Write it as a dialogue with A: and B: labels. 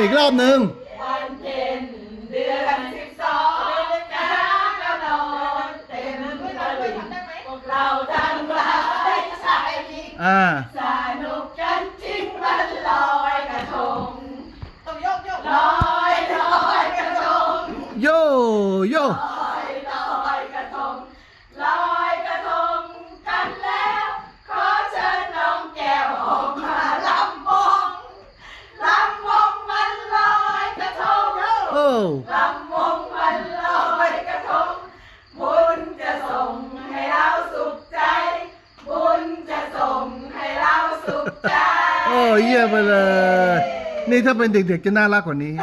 A: อีกรอบหนึ่ง
B: วันเพ็ญเดือนสิบสองกรกฎาคมเต็มตลิ่งพวกเราทั้งหลายชายหญิง
A: อ่า
B: สนุกกันจริงมันลอยกระทง
C: ต้องยกยก
B: ลอยลอยกระทง
A: โยโย
B: ลอยลอยกระทงลอยกระทงกันแล้ว ขอเชิญน้องแก้วออกมาลำวงลำวงมันลอยกระทง
A: โอ้
B: ลำวงวันลอยกระทง บุญจะส่งให้เราสุขใจ บุญจะส่งให้เราสุขใจ
A: โอ้เยี่ยมไปเลย นี่ถ้าเป็นเด็กๆจะน่ารักกว่านี้